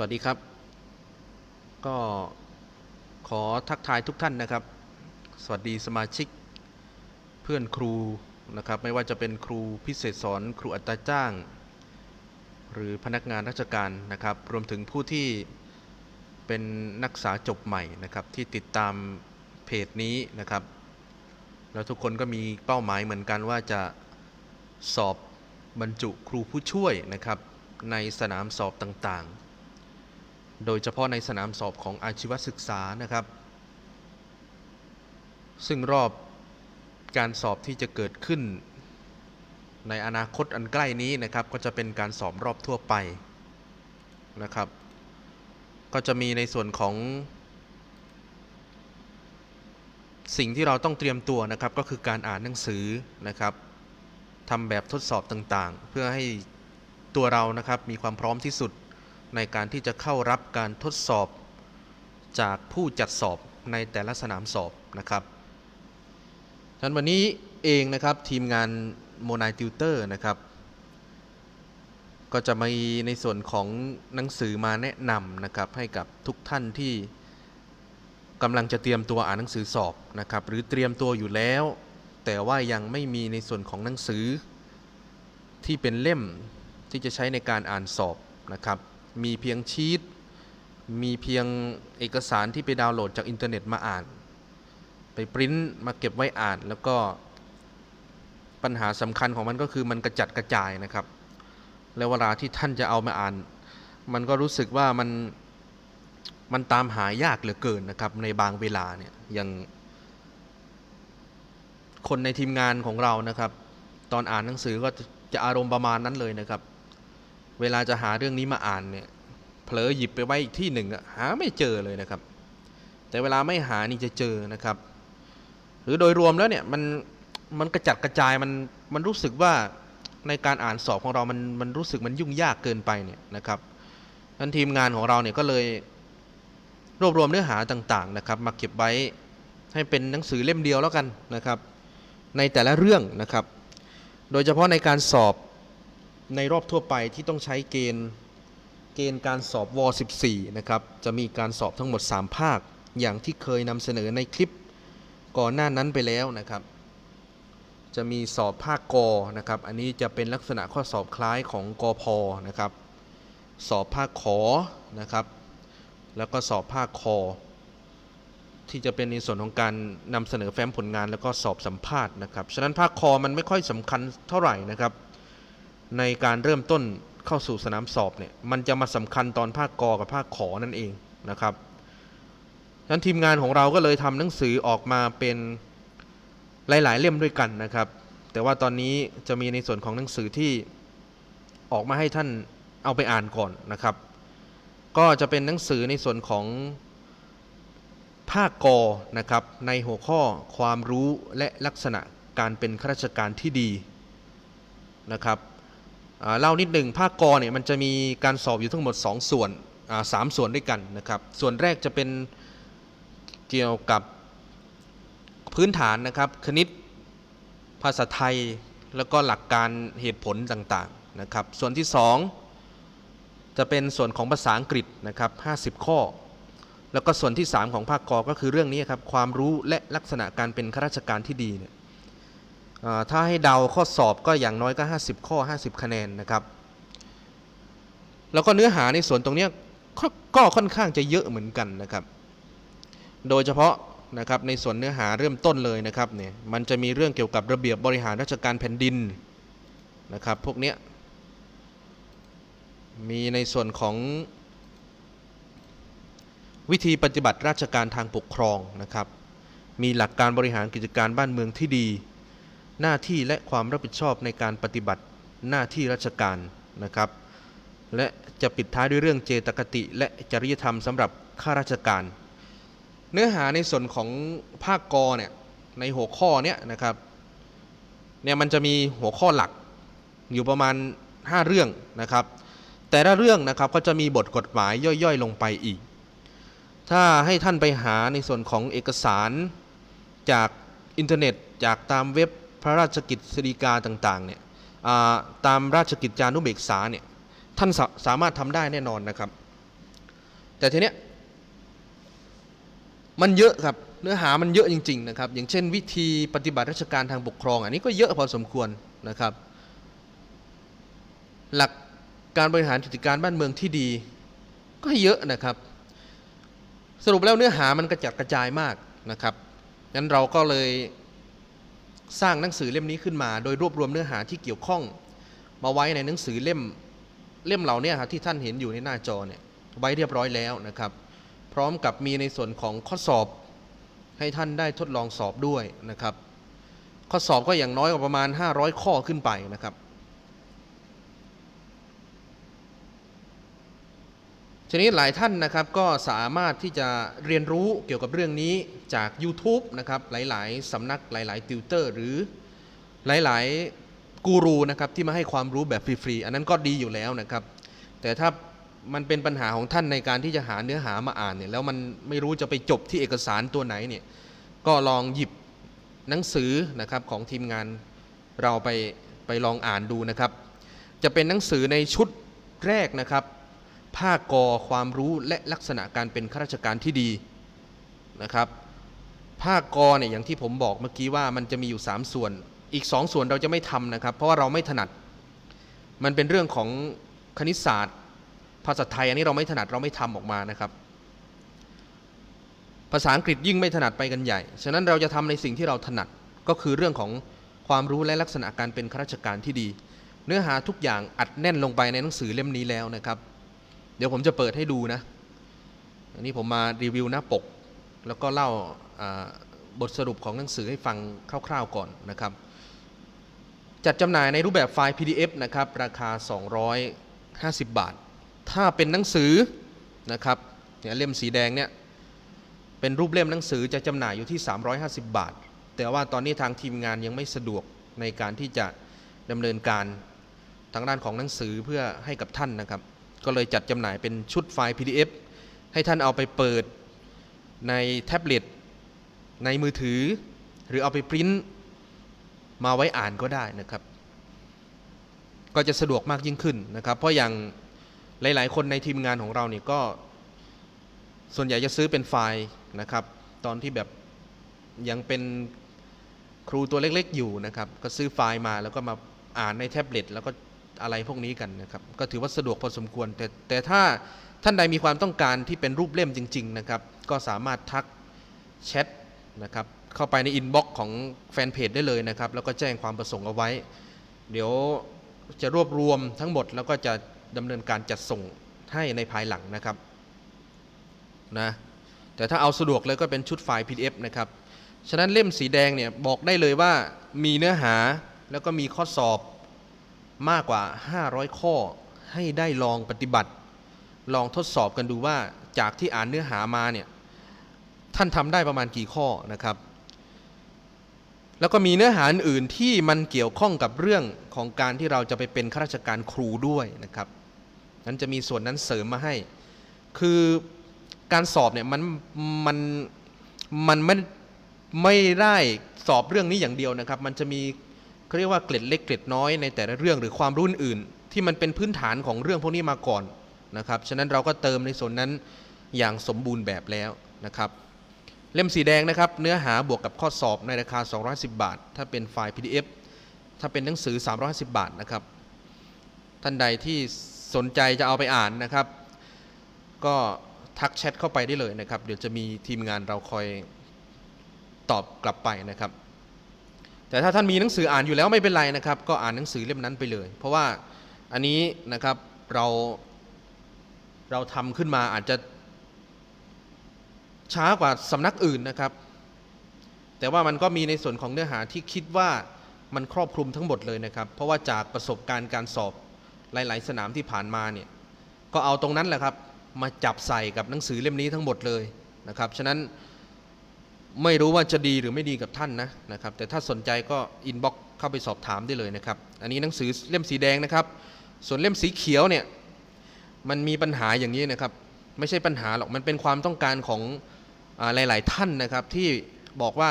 สวัสดีครับ ก็ขอทักทายทุกท่านนะครับ สวัสดีสมาชิกเพื่อนครูนะครับ ไม่ว่าจะเป็นครูพิเศษสอนครูอัตราจ้าง หรือพนักงานราชการนะครับ รวมถึงผู้ที่เป็นนักศึกษาจบใหม่นะครับ ที่ติดตามเพจนี้นะครับ แล้วทุกคนก็มีเป้าหมายเหมือนกันว่าจะสอบบรรจุครูผู้ช่วยนะครับในสนามสอบต่างๆ โดยเฉพาะในสนามสอบของอาชีวศึกษานะครับ ซึ่งรอบการสอบที่จะเกิดขึ้น ในอนาคตอันใกล้นี้นะครับ ก็จะเป็นการสอบรอบทั่วไปนะครับ ก็จะมีในส่วนของ สิ่งที่เราต้องเตรียมตัวนะครับ ก็คือการอ่านหนังสือนะครับทำแบบทดสอบต่างๆ เพื่อให้ตัวเรานะครับมีความพร้อมที่สุด ในการที่จะเข้ารับการทดสอบจากผู้จัดสอบในแต่ละสนามสอบนะครับฉะนั้นวันนี้เองนะครับทีมงานโมนายติวเตอร์นะครับ ก็จะมีในส่วนของหนังสือมาแนะนำนะครับให้กับทุกท่านที่กำลังจะเตรียมตัวอ่านหนังสือสอบนะครับ หรือเตรียมตัวอยู่แล้ว แต่ว่ายังไม่มีในส่วนของหนังสือที่เป็นเล่มที่จะใช้ในการอ่านสอบนะครับ มีเพียงชีตมีเพียงเอกสารที่ไปดาวน์โหลดจากอินเทอร์เน็ตมาอ่าน ไปปริ้นมาเก็บไว้อ่านแล้วก็ปัญหาสำคัญของมันก็คือมันกระจัดกระจายนะครับ แล้วเวลาที่ท่านจะเอามาอ่าน มันก็รู้สึกว่ามันมันตามหายากเหลือเกินนะครับ ในบางเวลาเนี่ยอย่างคนในทีมงานของเรานะครับ ตอนอ่านหนังสือก็จะจะอารมณ์ประมาณนั้นเลยนะครับ เวลาจะหาเรื่องนี้มาอ่านเนี่ยเผลอหยิบไปไว้อีกที่หนึ่งอะหาไม่เจอเลยนะครับ แต่เวลาไม่หานี่จะเจอนะครับ หรือโดยรวมแล้วเนี่ยมันมันกระจัดกระจายมันมันรู้สึกว่าในการอ่านสอบของเรามันมันรู้สึกมันยุ่งยากเกินไปเนี่ยนะครับนั้นทีมงานของเราเนี่ยก็เลยรวบรวมเนื้อหาต่างๆนะครับ มาเก็บไว้ให้เป็นหนังสือเล่มเดียวแล้วกันนะครับ ในแต่ละเรื่องนะครับ โดยเฉพาะในการสอบ ในรอบทั่วไปที่ต้องใช้เกณฑ์เกณฑ์การสอบว14นะครับจะมีการสอบทั้งหมด 3 ภาค อย่างที่เคยนำเสนอในคลิปก่อนหน้านั้นไปแล้วนะครับ จะมีสอบภาคกนะครับ อันนี้จะเป็นลักษณะข้อสอบคล้ายของกอพนะครับ สอบภาคขอนะครับ แล้วก็สอบภาคคอที่จะเป็นในส่วนของการนำเสนอแฟ้มผลงานแล้วก็สอบสัมภาษณ์นะครับ ฉะนั้นภาคคอมันไม่ค่อยสำคัญเท่าไหร่นะครับ ในการเริ่มต้นเข้าสู่สนามสอบเนี่ยมันจะมาสำคัญตอนภาคกอกับภาคขอนั่นเองนะครับฉะนั้นทีมงานของเราก็เลยทำหนังสือออกมาเป็นหลาย ๆ เล่มด้วยกันนะครับ แต่ว่าตอนนี้จะมีในส่วนของหนังสือที่ออกมาให้ท่านเอาไปอ่านก่อนนะครับ ก็จะเป็นหนังสือในส่วนของภาคกอนะครับในหัวข้อความรู้และลักษณะการเป็นข้าราชการที่ดีนะครับ เล่านิดหนึ่งภาคกอเนี่ยมันจะมีการสอบอยู่ทั้งหมด 2 ส่วนสามส่วนด้วยกันนะครับส่วนแรกจะเป็นเกี่ยวกับพื้นฐานนะครับคณิตภาษาไทยแล้วก็หลักการเหตุผลต่างๆนะครับส่วนที่ 2 จะเป็นส่วนของภาษาอังกฤษนะครับ50 ข้อ แล้วก็ส่วนที่ 3 ของภาคกอก็คือเรื่องนี้ครับความรู้และลักษณะการเป็นข้าราชการที่ดีเนี่ย ถ้าให้เดาข้อสอบก็อย่างน้อยก็ 50 ข้อ 50 คะแนนนะครับ แล้วก็เนื้อหาในส่วนตรงนี้ก็ก็ค่อนข้างจะเยอะเหมือนกันนะครับ โดยเฉพาะนะครับในส่วนเนื้อหาเริ่มต้นเลยนะครับเนี่ยมันจะมีเรื่องเกี่ยวกับระเบียบบริหารราชการแผ่นดินนะครับพวกเนี้ยมีในส่วนของวิธีปฏิบัติราชการทางปกครองนะครับ มีหลักการบริหารกิจการบ้านเมืองที่ดี หน้าที่และความรับผิดชอบในการปฏิบัติหน้าที่ราชการนะครับ และจะปิดท้ายด้วยเรื่องเจตคติและจริยธรรมสำหรับข้าราชการ เนื้อหาในส่วนของภาคกอเนี่ยในหัวข้อเนี้ยนะครับเนี่ยมันจะมีหัวข้อหลักอยู่ประมาณ 5 เรื่องนะครับ แต่ละเรื่องนะครับก็จะมีบทกฎหมายย่อยๆ ลงไปอีก ถ้าให้ท่านไปหาในส่วนของเอกสารจากอินเทอร์เน็ต จากตามเว็บ พระราชกิจสฎีกาต่างๆเนี่ยตามราชกิจจานุเบกษาเนี่ยท่านสาสามารถทำได้แน่นอนนะครับ แต่ทีเนี้ยมันเยอะครับเนื้อหามันเยอะจริง ๆ นะครับ อย่างเช่น วิธีปฏิบัติราชการทางปกครอง อันนี้ก็เยอะพอสมควรนะครับ หลักการบริหารกิจการบ้านเมืองที่ดี ก็เยอะนะครับ สรุปแล้วเนื้อหามันกระจัดกระจายมากนะครับงั้นเราก็เลย สร้างหนังสือเล่มนี้ขึ้นมา โดยรวบรวมเนื้อหาที่เกี่ยวข้อง มาไว้ในหนังสือเล่มเล่มเหล่านี้ครับที่ท่านเห็นอยู่ในหน้าจอเนี่ยไว้เรียบร้อยแล้วนะครับ พร้อมกับมีในส่วนของข้อสอบให้ท่านได้ทดลองสอบด้วยนะครับ ข้อสอบก็อย่างน้อยก็ประมาณ 500 ข้อขึ้นไปนะครับ ทีนี้หลายท่านนะครับก็สามารถที่จะเรียนรู้เกี่ยวกับเรื่องนี้จาก YouTube นะครับหลายๆสำนักหลายๆติวเตอร์หรือหลายๆกูรูนะครับที่มาให้ความรู้แบบฟรีๆอันนั้นก็ดีอยู่แล้วนะครับ แต่ถ้ามันเป็นปัญหาของท่านในการที่จะหาเนื้อหามาอ่านเนี่ยแล้วมันไม่รู้จะไปจบที่เอกสารตัวไหนเนี่ยก็ลองหยิบหนังสือนะครับของทีมงานเราไปไปลองอ่านดูนะครับ จะเป็นหนังสือในชุดแรกนะครับ ภาคกอความรู้และลักษณะการเป็นข้าราชการที่ดีนะครับภาคกอเนี่ยอย่างที่ผมบอกเมื่อกี้ว่ามันจะมีอยู่ 3 ส่วน อีก 2 ส่วนเราจะไม่ทำนะครับ เพราะว่าเราไม่ถนัด มันเป็นเรื่องของคณิตศาสตร์ ภาษาไทยอันนี้เราไม่ถนัดเราไม่ทำออกมานะครับ ภาษาอังกฤษยิ่งไม่ถนัดไปกันใหญ่ ฉะนั้นเราจะทำในสิ่งที่เราถนัดก็คือเรื่องของความรู้และลักษณะการเป็นข้าราชการที่ดี เนื้อหาทุกอย่างอัดแน่นลงไปในหนังสือเล่มนี้แล้วนะครับ เดี๋ยวผมจะเปิดให้ดูนะ อันนี้ผมมารีวิวหน้าปก แล้วก็เล่าบทสรุปของหนังสือให้ฟังคร่าวๆก่อนนะครับ จัดจำหน่ายในรูปแบบไฟล์ PDF นะครับ ราคา 250 บาท ถ้าเป็นหนังสือนะครับเนี่ยเล่มสีแดงเนี่ยเป็นรูปเล่มหนังสือจะจำหน่ายอยู่ที่ 350 บาท แต่ว่าตอนนี้ทางทีมงานยังไม่สะดวกในการที่จะดำเนินการทางด้านของหนังสือเพื่อให้กับท่านนะครับ ก็เลยจัดจำหน่ายเป็นชุดไฟล์ PDF ให้ท่านเอาไปเปิดในแท็บเล็ตในมือถือ หรือเอาไปปริ้นมาไว้อ่านก็ได้นะครับ ก็จะสะดวกมากยิ่งขึ้นนะครับ เพราะอย่างหลาย ๆ คนในทีมงานของเราเนี่ยก็ ส่วนใหญ่จะซื้อเป็นไฟล์นะครับ ตอนที่แบบยังเป็นครูตัวเล็ก ๆ อยู่นะครับ ก็ซื้อไฟล์มาแล้วก็มาอ่านในแท็บเล็ตแล้วก็ อะไรพวกนี้กันนะครับก็ถือว่าสะดวกพอสมควร แต่แต่ถ้าท่านใดมีความต้องการที่เป็นรูปเล่มจริง ๆ นะครับ ก็สามารถทักแชทนะครับเข้าไปในอินบ็อกซ์ของแฟนเพจได้เลยนะครับ แล้วก็แจ้งความประสงค์เอาไว้ เดี๋ยวจะรวบรวมทั้งหมดแล้วก็จะดำเนินการจัดส่งให้ในภายหลังนะครับนะแต่ถ้าเอาสะดวกเลยก็เป็นชุดไฟล์ PDF นะครับ ฉะนั้นเล่มสีแดงเนี่ยบอกได้เลยว่ามีเนื้อหาแล้วก็มีข้อสอบ มากกว่า 500 ข้อให้ได้ลองปฏิบัติ ลองทดสอบกันดูว่าจากที่อ่านเนื้อหามาเนี่ยท่านทำได้ประมาณกี่ข้อนะครับ แล้วก็มีเนื้อหาอื่นที่มันเกี่ยวข้องกับเรื่องของการที่เราจะไปเป็นข้าราชการครูด้วยนะครับ นั้นจะมีส่วนนั้นเสริมมาให้ คือการสอบเนี่ยมันมันมันไม่ไม่ได้สอบเรื่องนี้อย่างเดียวนะครับ มันจะมี เขาเรียกว่าเกล็ดเล็กเกล็ดน้อยในแต่ละเรื่องหรือความรู้อื่น ที่มันเป็นพื้นฐานของเรื่องพวกนี้มาก่อนนะครับฉะนั้นเราก็เติมในส่วนนั้นอย่างสมบูรณ์แบบแล้วนะครับเล่มสีแดงนะครับเนื้อหาบวกกับข้อสอบในราคา 210 บาท ถ้าเป็นไฟล์ PDF ถ้าเป็นหนังสือ 350 บาทนะครับ ท่านใดที่สนใจจะเอาไปอ่านนะครับ ก็ทักแชทเข้าไปได้เลยนะครับ เดี๋ยวจะมีทีมงานเราคอยตอบกลับไปนะครับ แต่ถ้าท่านมีหนังสืออ่านอยู่แล้วไม่เป็นไรนะครับ ก็อ่านหนังสือเล่มนั้นไปเลย เพราะว่าอันนี้นะครับเราเราทำขึ้นมาอาจจะช้ากว่าสำนักอื่นนะครับ แต่ว่ามันก็มีในส่วนของเนื้อหาที่คิดว่ามันครอบคลุมทั้งหมดเลยนะครับ เพราะว่าจากประสบการณ์การสอบหลาย ๆ สนามที่ผ่านมาเนี่ยก็เอาตรงนั้นแหละครับ มาจับใส่กับหนังสือเล่มนี้ทั้งหมดเลยนะครับ ฉะนั้น ไม่รู้ว่าจะดีหรือไม่ดีกับท่านนะนะครับ แต่ถ้าสนใจก็อินบ็อกเข้าไปสอบถามได้เลยนะครับ อันนี้หนังสือเล่มสีแดงนะครับ ส่วนเล่มสีเขียวเนี่ยมันมีปัญหาอย่างนี้นะครับ ไม่ใช่ปัญหาหรอกมันเป็นความต้องการของอาหลาย ๆ ท่านนะครับ ที่บอกว่า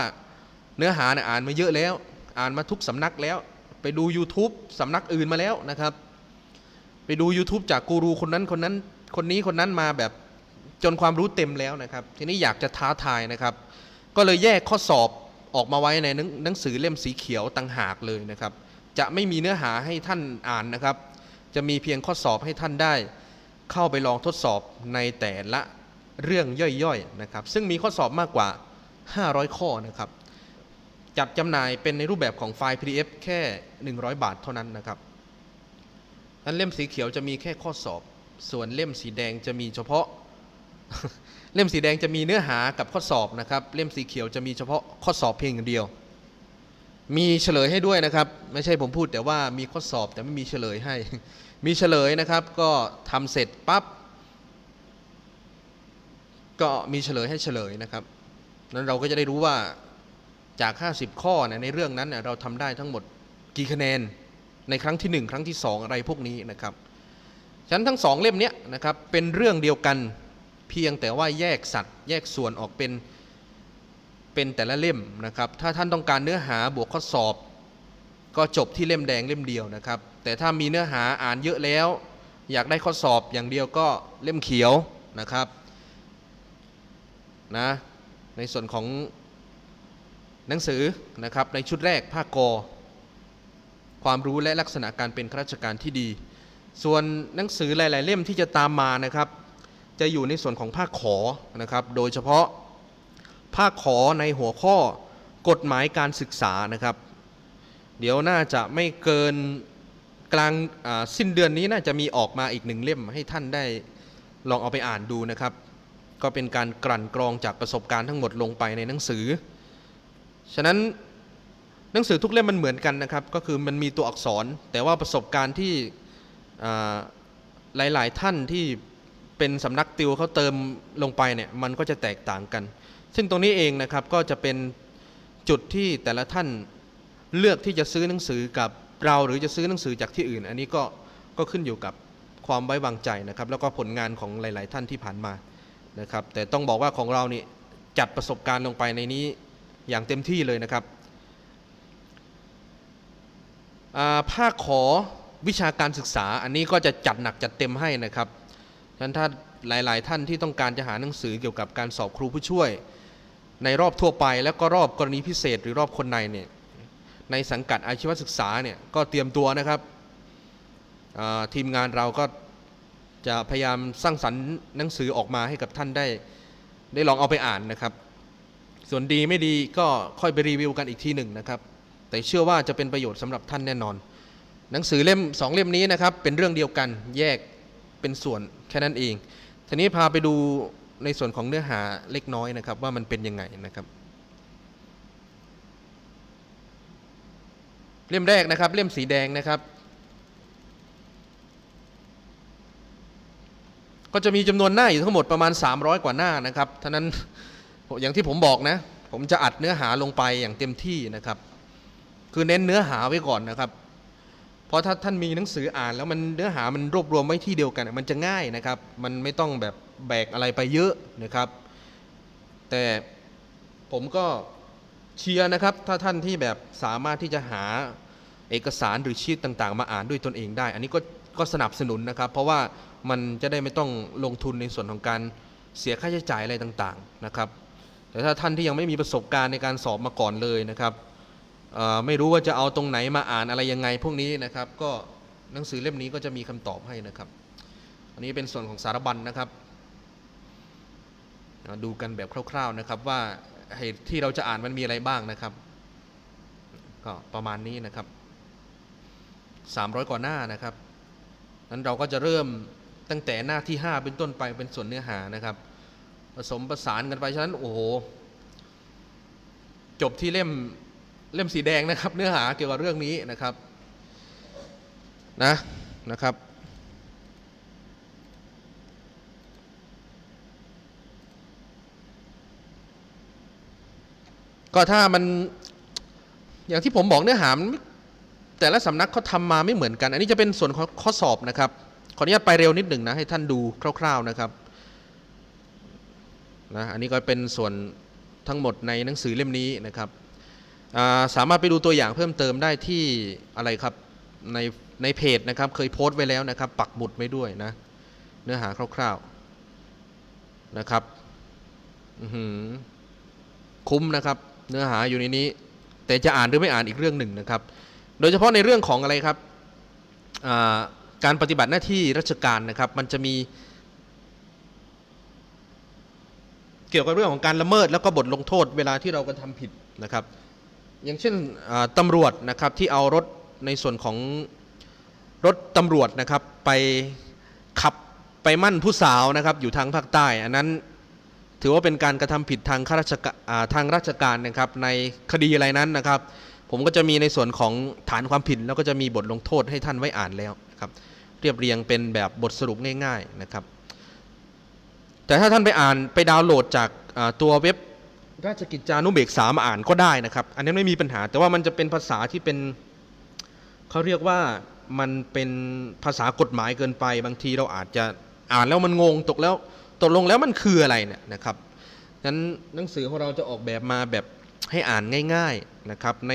เนื้อหาเนี่ยอ่านมาเยอะแล้ว อ่านมาทุกสำนักแล้ว ไปดู YouTube สำนักอื่นมาแล้วนะครับ ไปดู YouTube จากกูรูคนนั้นคนนั้นคนนี้คนนั้นมาแบบจนความรู้เต็มแล้วนะครับ ทีนี้อยากจะท้าทายนะครับ ก็เลยแยกข้อสอบออกมาไว้ในหนังสือเล่มสีเขียวต่างหากเลยนะครับ จะไม่มีเนื้อหาให้ท่านอ่านนะครับ จะมีเพียงข้อสอบให้ท่านได้ เข้าไปลองทดสอบในแต่ละเรื่องย่อยๆนะครับ ซึ่งมีข้อสอบมากกว่า 500 ข้อนะครับ จัดจำหน่ายเป็นในรูปแบบของไฟล์ PDF แค่ 100 บาทเท่านั้นนะครับนั้นเล่มสีเขียวจะมีแค่ข้อสอบ ส่วนเล่มสีแดงจะมีเฉพาะ เล่มสีแดงจะมีเนื้อหากับข้อสอบนะครับ เล่มสีเขียวจะมีเฉพาะข้อสอบเพียงอย่างเดียว มีเฉลยให้ด้วยนะครับ ไม่ใช่ผมพูดแต่ว่ามีข้อสอบแต่ไม่มีเฉลยให้ มีเฉลยนะครับ ก็ทำเสร็จปั๊บก็มีเฉลยให้เฉลยนะครับ นั้นเราก็จะได้รู้ว่าจาก 50 ข้อนยในเรื่องนั้นเเราทำได้ทั้งหมดกี่คะแนนในครั้งที่ 1 ครั้งที่ 2 อะไรพวกนี้นะครับฉะนั้นทั้งสองเล่มเนี้ยนะครับเป็นเรื่องเดียวกัน เพียงแต่ว่าแยกสัตว์ แยกส่วนออกเป็นเป็นแต่ละเล่มนะครับ ถ้าท่านต้องการเนื้อหาบวกข้อสอบ ก็จบที่เล่มแดงเล่มเดียวนะครับ แต่ถ้ามีเนื้อหาอ่านเยอะแล้ว อยากได้ข้อสอบอย่างเดียวก็เล่มเขียวนะครับนะในส่วนของหนังสือนะครับในชุดแรกภาคกอความรู้และลักษณะการเป็นข้าราชการที่ดี ส่วนหนังสือหลาย ๆ เล่มที่จะตามมานะครับ จะอยู่ในส่วนของภาคขอนะครับ โดยเฉพาะภาคขอในหัวข้อกฎหมายการศึกษานะครับ เดี๋ยวน่าจะไม่เกินกลางสิ้นเดือนนี้น่าจะมีออกมาอีกหนึ่งเล่มให้ท่านได้ลองเอาไปอ่านดูนะครับ ก็เป็นการกลั่นกรองจากประสบการณ์ทั้งหมดลงไปในหนังสือ ฉะนั้นหนังสือทุกเล่มมันเหมือนกันนะครับ ก็คือมันมีตัวอักษร แต่ว่าประสบการณ์ที่อ่าหลาย ๆ ท่านที่ เป็นสำนักติวเขาเติมลงไปเนี่ยมันก็จะแตกต่างกัน ซึ่งตรงนี้เองนะครับก็จะเป็นจุดที่แต่ละท่านเลือกที่จะซื้อหนังสือกับเราหรือจะซื้อหนังสือจากที่อื่น อันนี้ก็ก็ขึ้นอยู่กับความไว้วางใจนะครับ แล้วก็ผลงานของหลาย ๆ ท่านที่ผ่านมานะครับ แต่ต้องบอกว่าของเรานี่จัดประสบการณ์ลงไปในนี้อย่างเต็มที่เลยนะครับอ่าภาคขอวิชาการศึกษาอันนี้ก็จะจัดหนักจัดเต็มให้นะครับ ฉะนั้นถ้าหลายๆ ท่านที่ต้องการจะหาหนังสือเกี่ยวกับการสอบครูผู้ช่วย ในรอบทั่วไปแล้วก็รอบกรณีพิเศษหรือรอบคนในเนี่ยในสังกัดอาชีวศึกษาเนี่ยก็เตรียมตัวนะครับทีมงานเราก็จะพยายามสร้างสรรค์หนังสือออกมาให้กับท่านได้ ได้ลองเอาไปอ่านนะครับ ส่วนดีไม่ดีก็ค่อยไปรีวิวกันอีกทีหนึ่งนะครับ แต่เชื่อว่าจะเป็นประโยชน์สำหรับท่านแน่นอน หนังสือเล่มสองเล่มนี้นะครับเป็นเรื่องเดียวกันแยก เป็นส่วนแค่นั้นเอง ทีนี้พาไปดูในส่วนของเนื้อหาเล็กน้อยนะครับ ว่ามันเป็นยังไงนะครับ เล่มแรกนะครับ เล่มสีแดงนะครับ ก็จะมีจำนวนหน้าอยู่ทั้งหมดประมาณ 300 กว่าหน้านะครับท่านั้นอย่างที่ผมบอกนะ ผมจะอัดเนื้อหาลงไปอย่างเต็มที่นะครับ คือเน้นเนื้อหาไว้ก่อนนะครับ เพราะถ้าท่านมีหนังสืออ่านแล้วมันเนื้อหามันรวบรวมไว้ที่เดียวกัน มันจะง่ายนะครับ มันไม่ต้องแบบแบกอะไรไปเยอะนะครับ แต่ผมก็เชียร์นะครับ ถ้าท่านที่แบบสามารถที่จะหาเอกสารหรือชีตต่างๆ มาอ่านด้วยตนเองได้ อันนี้ก็ก็สนับสนุนนะครับ เพราะว่ามันจะได้ไม่ต้องลงทุนในส่วนของการเสียค่าใช้จ่ายอะไรต่างๆนะครับ แต่ถ้าท่านที่ยังไม่มีประสบการณ์ในการสอบมาก่อนเลยนะครับ ไม่รู้ว่าจะเอาตรงไหนมาอ่านอะไรยังไง พวกนี้นะครับก็หนังสือเล่มนี้ก็จะมีคำตอบให้นะครับ อันนี้เป็นส่วนของสารบัญนะครับดูกันแบบคร่าว ๆนะครับว่าเหตุที่เราจะอ่านมันมีอะไรบ้างนะครับ ก็ประมาณนี้นะครับ 300 กว่าหน้านะครับนั้นเราก็จะเริ่มตั้งแต่หน้าที่ 5 เป็นต้นไปเป็นส่วนเนื้อหานะครับ ผสมประสานกันไปฉะนั้นโอ้โหจบที่เล่ม เล่มสีแดงนะครับ เนื้อหาเกี่ยวกับเรื่องนี้นะครับนะนะครับ ก็ถ้ามันอย่างที่ผมบอกเนื้อหาแต่ละสำนักเขาทำมาไม่เหมือนกัน อันนี้จะเป็นส่วนของข้อสอบนะครับ ขออนุญาตไปเร็วนิดหนึ่งนะให้ท่านดูคร่าว ๆนะครับนะอันนี้ก็เป็นส่วนทั้งหมดในหนังสือเล่มนี้นะครับ สามารถไปดูตัวอย่างเพิ่มเติมได้ที่อะไรครับในในเพจนะครับเคยโพสต์ไว้แล้วนะครับ ปักหมุดไว้ด้วยนะ เนื้อหาคร่าวๆนะครับอื้อหือคุ้มนะครับ เนื้อหาอยู่ในนี้ แต่จะอ่านหรือไม่อ่านอีกเรื่องหนึ่งนะครับ โดยเฉพาะในเรื่องของอะไรครับการปฏิบัติหน้าที่ราชการนะครับ มันจะมี เกี่ยวกับเรื่องของการละเมิดแล้วก็บทลงโทษเวลาที่เรากระทำผิดนะครับ อย่างเช่นตำรวจนะครับที่เอารถในส่วนของรถตำรวจนะครับไปขับไปมั่นผู้สาวนะครับอยู่ทางภาคใต้ อันนั้นถือว่าเป็นการกระทำผิดทางข้าราชการทางราชการนะครับในคดีอะไรนั้นนะครับ ผมก็จะมีในส่วนของฐานความผิด แล้วก็จะมีบทลงโทษให้ท่านไว้อ่านแล้วนะครับเรียบเรียงเป็นแบบบทสรุปง่าย ๆนะครับ แต่ถ้าท่านไปอ่านไปดาวน์โหลดจากตัวเว็บ ราชกิจจานุเบกษามาอ่านก็ได้นะครับ อันนี้ไม่มีปัญหา แต่ว่ามันจะเป็นภาษาที่เป็นเขาเรียกว่ามันเป็นภาษากฎหมายเกินไป บางทีเราอาจจะอ่านแล้วมันงงตกแล้วตกลงแล้วมันคืออะไรเนี่ยนะครับนั้นหนังสือของเราจะออกแบบมาแบบให้อ่านง่าย ๆนะครับ ใน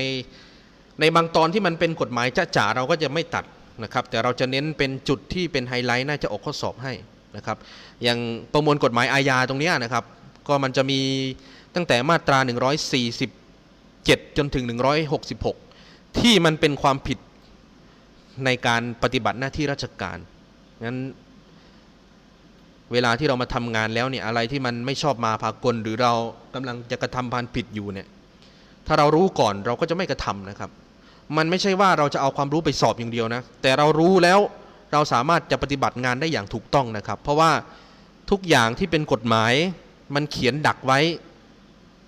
ในบางตอนที่มันเป็นกฎหมายจ้าจ๋าเราก็จะไม่ตัดนะครับ แต่เราจะเน้นเป็นจุดที่เป็นไฮไลท์น่าจะออกข้อสอบให้นะครับ อย่างประมวลกฎหมายอาญาตรงนี้นะครับ ก็มันจะมีตั้งแต่มาตรา 147 จนถึง 166 ที่มันเป็นความผิดในการปฏิบัติหน้าที่ราชการงั้นเวลาที่เรามาทำงานแล้วเนี่ยอะไรที่มันไม่ชอบมาพากลหรือเรากำลังจะกระทำพานผิดอยู่เนี่ยถ้าเรารู้ก่อนเราก็จะไม่กระทำนะครับ มันไม่ใช่ว่าเราจะเอาความรู้ไปสอบอย่างเดียวนะ แต่เรารู้แล้วเราสามารถจะปฏิบัติงานได้อย่างถูกต้องนะครับ เพราะว่าทุกอย่างที่เป็นกฎหมาย มันเขียนดักไว้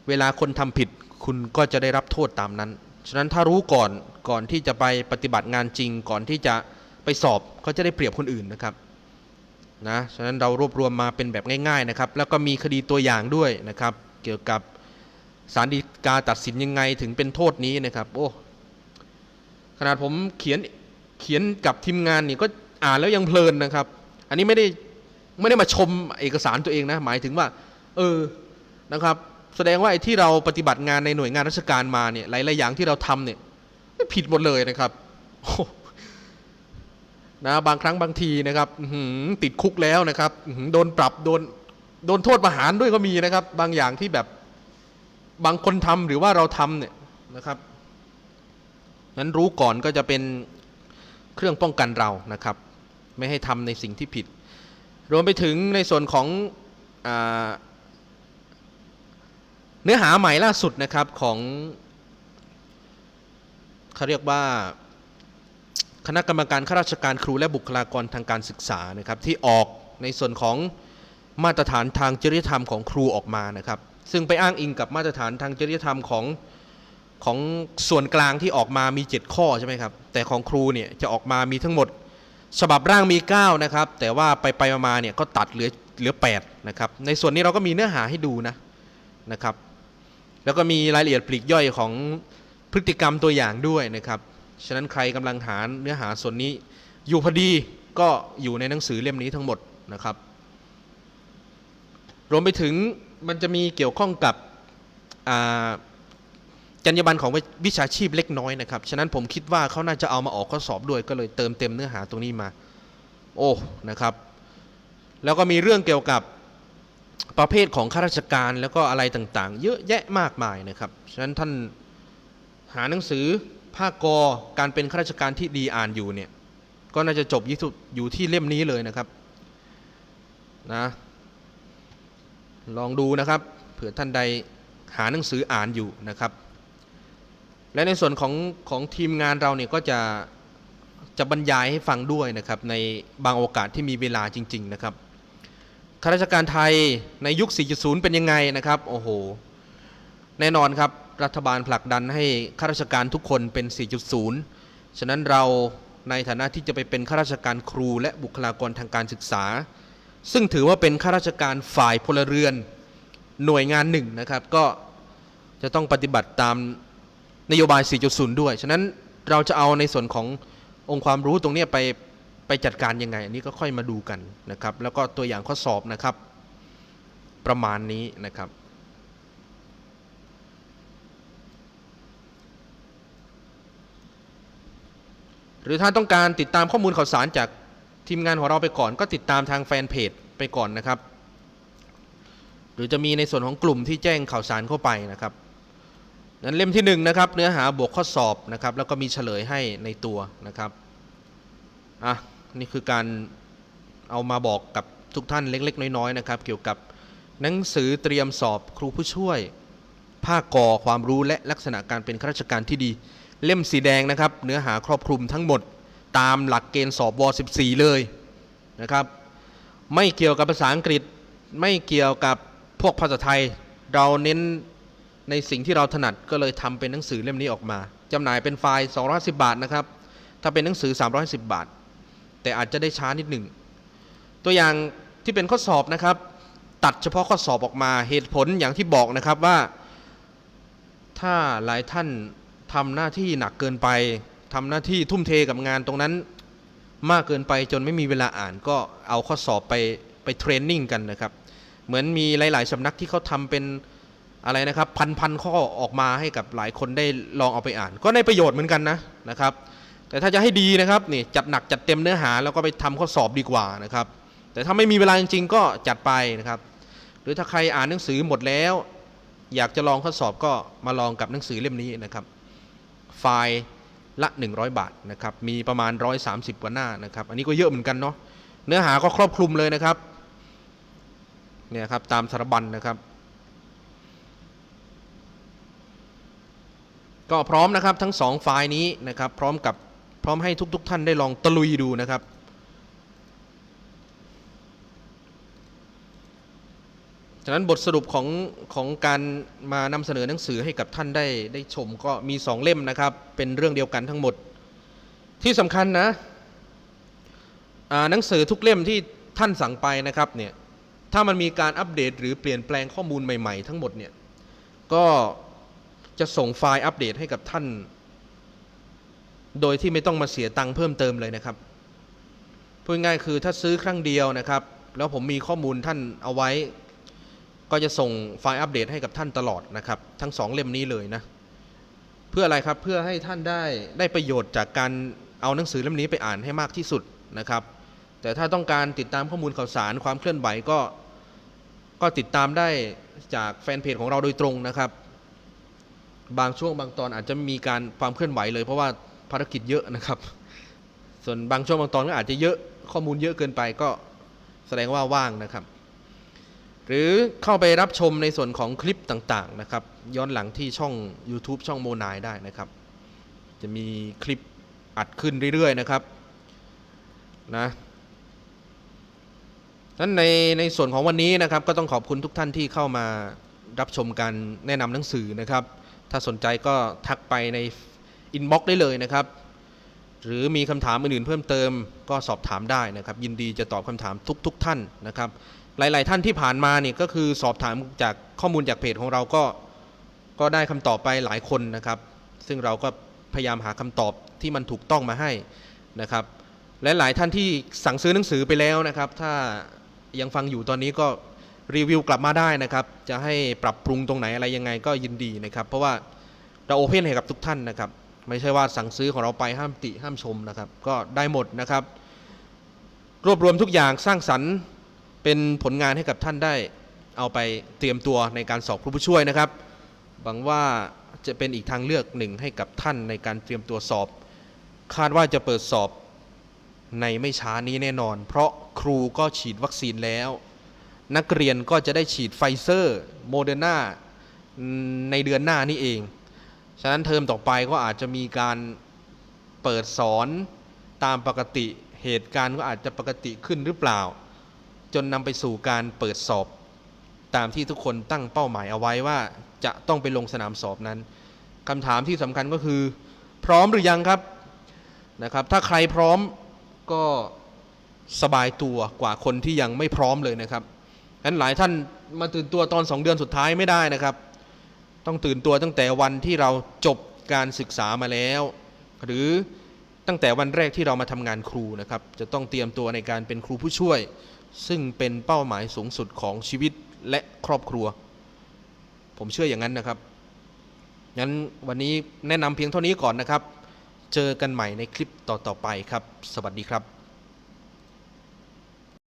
เวลาคนทำผิดคุณก็จะได้รับโทษตามนั้น ฉะนั้นถ้ารู้ก่อนก่อนที่จะไปปฏิบัติงานจริง ก่อนที่จะไปสอบก็จะได้เปรียบคนอื่นนะครับนะฉะนั้นเรารวบรวมมาเป็นแบบง่ายๆนะครับ แล้วก็มีคดีตัวอย่างด้วยนะครับ เกี่ยวกับสารดีกาตัดสินยังไงถึงเป็นโทษนี้นะครับโอ้ขนาดผมเขียนเขียนกับทีมงานนี่ก็อ่านแล้วยังเพลินนะครับ อันนี้ไม่ได้ไม่ได้มาชมเอกสารตัวเองนะ หมายถึงว่า เออนะครับ แสดงว่าไอ้ที่เราปฏิบัติงานในหน่วยงานราชการมาเนี่ยหลายๆอย่างที่เราทำเนี่ยผิดหมดเลยนะครับโอ้นะบางครั้งบางทีนะครับติดคุกแล้วนะครับโดนปรับโดนโดนโทษประหารด้วยก็มีนะครับ บางอย่างที่แบบบางคนทำหรือว่าเราทำเนี่ยนะครับนั้นรู้ก่อนก็จะเป็นเครื่องป้องกันเรานะครับ ไม่ให้ทำในสิ่งที่ผิด รวมไปถึงในส่วนของอ เนื้อหาใหม่ล่าสุดนะครับของเขาเรียกว่าคณะกรรมการข้าราชการครูและบุคลากรทางการศึกษานะครับ ที่ออกในส่วนของมาตรฐานทางจริยธรรมของครูออกมานะครับ ซึ่งไปอ้างอิงกับมาตรฐานทางจริยธรรมของของส่วนกลางที่ออกมามี 7 ข้อใช่ไหมครับ แต่ของครูเนี่ยจะออกมามีทั้งหมดฉบับร่างมี 9 นะครับ แต่ว่าไปไปมาเนี่ยก็ตัดเหลือเหลือ8นะครับในส่วนนี้เราก็มีเนื้อหาให้ดูนะนะครับ แล้วก็มีรายละเอียดปลีกย่อยของพฤติกรรมตัวอย่างด้วยนะครับ ฉะนั้นใครกำลังหาเนื้อหาส่วนนี้ อยู่พอดีก็อยู่ในหนังสือเล่มนี้ทั้งหมดนะครับ รวมไปถึงมันจะมีเกี่ยวข้องกับจรรยาบรรณของวิวิชาชีพเล็กน้อยนะครับ ฉะนั้นผมคิดว่าเขาน่าจะเอามาออกข้อสอบด้วย ก็เลยเติมเต็มเนื้อหาตรงนี้มา โอ้ นะครับ แล้วก็มีเรื่องเกี่ยวกับ ประเภทของข้าราชการแล้วก็อะไรต่างๆ เยอะแยะมากมายนะครับ ฉะนั้นท่านหาหนังสือภาคกอการเป็นข้าราชการที่ดีอ่านอยู่เนี่ยก็น่าจะจบยี่สุดอยู่ที่เล่มนี้เลยนะครับนะลองดูนะครับเผื่อท่านใดหาหนังสืออ่านอยู่นะครับ และในส่วนของของทีมงานเราเนี่ยก็จะจะบรรยายให้ฟังด้วยนะครับในบางโอกาสที่มีเวลาจริง ๆ นะครับ ข้าราชการไทยในยุค 4.0 เป็นยังไงนะครับ โอ้โห แน่นอนครับ รัฐบาลผลักดันให้ข้าราชการทุกคนเป็น 4.0 ฉะนั้นเราในฐานะที่จะไปเป็นข้าราชการครูและบุคลากรทางการศึกษา ซึ่งถือว่าเป็นข้าราชการฝ่ายพลเรือนหน่วยงานหนึ่งนะครับ ก็จะต้องปฏิบัติตามนโยบาย 4.0 ด้วย ฉะนั้นเราจะเอาในส่วนขององค์ความรู้ตรงนี้ไป ไปจัดการยังไง อันนี้ก็ค่อยมาดูกันนะครับ แล้วก็ตัวอย่างข้อสอบนะครับ ประมาณนี้นะครับ หรือถ้าต้องการติดตามข้อมูลข่าวสารจากทีมงานของเราไปก่อน ก็ติดตามทางแฟนเพจไปก่อนนะครับ หรือจะมีในส่วนของกลุ่มที่แจ้งข่าวสารเข้าไปนะครับนั้นเล่มที่หนึ่งนะครับเนื้อหาบวกข้อสอบนะครับ แล้วก็มีเฉลยให้ในตัวนะครับอะ นี่คือการเอามาบอกกับทุกท่านเล็ก ๆ น้อยๆนะครับ เกี่ยวกับหนังสือเตรียมสอบครูผู้ช่วย ภาคก่อความรู้และลักษณะการเป็นข้าราชการที่ดี เล่มสีแดงนะครับ เนื้อหาครอบคลุมทั้งหมด ตามหลักเกณฑ์สอบว 14 เลยนะครับ ไม่เกี่ยวกับภาษาอังกฤษไม่เกี่ยวกับพวกภาษาไทย เราเน้นในสิ่งที่เราถนัดก็เลยทำเป็นหนังสือเล่มนี้ออกมาจำหน่ายเป็นไฟล์210บาทนะครับ ถ้าเป็นหนังสือ 310 บาท แต่อาจจะได้ช้านิดหนึ่ง ตัวอย่างที่เป็นข้อสอบนะครับ ตัดเฉพาะข้อสอบออกมาเหตุผลอย่างที่บอกนะครับว่า ถ้าหลายท่านทำหน้าที่หนักเกินไปทำหน้าที่ทุ่มเทกับงานตรงนั้นมากเกินไปจนไม่มีเวลาอ่านก็เอาข้อสอบไปไปเทรนนิ่งกันนะครับ เหมือนมีหลาย ๆสำนักที่เขาทำเป็นอะไรนะครับ พันพันข้อออกมาให้กับหลายคนได้ลองเอาไปอ่าน ก็ได้ประโยชน์เหมือนกันนะนะครับ แต่ถ้าจะให้ดีนะครับนี่จัดหนักจัดเต็มเนื้อหาแล้วก็ไปทำข้อสอบดีกว่านะครับ แต่ถ้าไม่มีเวลาจริงๆก็จัดไปนะครับ หรือถ้าใครอ่านหนังสือหมดแล้ว อยากจะลองข้อสอบก็มาลองกับหนังสือเล่มนี้นะครับ ไฟล์ละ 100 บาทนะครับมีประมาณ 130กว่าหน้านะครับอันนี้ก็เยอะเหมือนกันเนาะเนื้อหาก็ครอบคลุมเลยนะครับเนี่ยครับตามสารบัญนะครับ ก็พร้อมนะครับทั้งสองไฟล์นี้นะครับ พร้อมกับ พร้อมให้ทุกๆท่านได้ลองตะลุยดูนะครับ ฉะนั้นบทสรุปของของการมานำเสนอหนังสือให้กับท่านได้ได้ชมก็มีสองเล่มนะครับ เป็นเรื่องเดียวกันทั้งหมด ที่สำคัญนะหนังสือทุกเล่มที่ท่านสั่งไปนะครับเนี่ยถ้ามันมีการอัปเดตหรือเปลี่ยนแปลงข้อมูลใหม่ ๆ ทั้งหมดเนี่ยก็จะส่งไฟล์อัปเดตให้กับท่าน โดยที่ไม่ต้องมาเสียตังค์เพิ่มเติมเลยนะครับพูดง่ายๆคือถ้าซื้อครั้งเดียวนะครับ แล้วผมมีข้อมูลท่านเอาไว้ ก็จะส่งไฟล์อัปเดตให้กับท่านตลอดนะครับ ทั้งสองเล่มนี้เลยนะ เพื่ออะไรครับเพื่อให้ท่านได้ได้ประโยชน์จากการเอาหนังสือเล่มนี้ไปอ่านให้มากที่สุดนะครับ แต่ถ้าต้องการติดตามข้อมูลข่าวสารความเคลื่อนไหวก็ก็ติดตามได้จากแฟนเพจของเราโดยตรงนะครับ บางช่วงบางตอนอาจจะมีการความเคลื่อนไหวเลยเพราะว่า ภารกิจเยอะนะครับ ส่วนบางช่วงบางตอนก็อาจจะเยอะข้อมูลเยอะเกินไปก็แสดงว่าว่างนะครับ หรือเข้าไปรับชมในส่วนของคลิปต่างๆนะครับ ย้อนหลังที่ช่อง YouTube ช่องโมนายได้นะครับ จะมีคลิปอัดขึ้นเรื่อยๆนะครับนะนั้นในในส่วนของวันนี้นะครับ ก็ต้องขอบคุณทุกท่านที่เข้ามารับชมการแนะนำหนังสือนะครับ ถ้าสนใจก็ทักไปใน อินบ็อกซ์ได้เลยนะครับ หรือมีคำถามอื่นๆเพิ่มเติมก็สอบถามได้นะครับ ยินดีจะตอบคำถามทุกๆท่านนะครับ หลาย ๆ ท่านที่ผ่านมาเนี่ยก็คือสอบถามจากข้อมูลจากเพจของเราก็ก็ได้คำตอบไปหลายคนนะครับ ซึ่งเราก็พยายามหาคำตอบที่มันถูกต้องมาให้นะครับ และหลายท่านที่สั่งซื้อหนังสือไปแล้วนะครับ ถ้ายังฟังอยู่ตอนนี้ก็รีวิวกลับมาได้นะครับ จะให้ปรับปรุงตรงไหนอะไรยังไงก็ยินดีนะครับ เพราะว่าเราโอเพนให้กับทุกท่านนะครับ ไม่ใช่ว่าสั่งซื้อของเราไปห้ามติห้ามชมนะครับ ก็ได้หมดนะครับ รวบรวมทุกอย่างสร้างสรรค์เป็นผลงานให้กับท่านได้เอาไปเตรียมตัวในการสอบครูผู้ช่วยนะครับหวังว่าจะเป็นอีกทางเลือกหนึ่งให้กับท่านในการเตรียมตัวสอบ คาดว่าจะเปิดสอบในไม่ช้านี้แน่นอน เพราะครูก็ฉีดวัคซีนแล้ว นักเรียนก็จะได้ฉีดไฟเซอร์โมเดอร์นาในเดือนหน้านี่เอง ฉะนั้นเทอมต่อไปก็อาจจะมีการเปิดสอนตามปกติเหตุการณ์ก็อาจจะปกติขึ้นหรือเปล่า จนนำไปสู่การเปิดสอบตามที่ทุกคนตั้งเป้าหมายเอาไว้ว่าจะต้องไปลงสนามสอบนั้นคำถามที่สำคัญก็คือ พร้อมหรือยังครับนะครับ ถ้าใครพร้อมก็สบายตัวกว่าคนที่ยังไม่พร้อมเลยนะครับฉะนั้นหลายท่านมาตื่นตัวตอน 2 เดือนสุดท้ายไม่ได้นะครับ ต้องตื่นตัวตั้งแต่วันที่เราจบการศึกษามาแล้ว หรือตั้งแต่วันแรกที่เรามาทำงานครูนะครับ จะต้องเตรียมตัวในการเป็นครูผู้ช่วย ซึ่งเป็นเป้าหมายสูงสุดของชีวิตและครอบครัว ผมเชื่ออย่างนั้นนะครับงั้นวันนี้แนะนำเพียงเท่านี้ก่อนนะครับ เจอกันใหม่ในคลิปต่อๆไปครับ สวัสดีครับ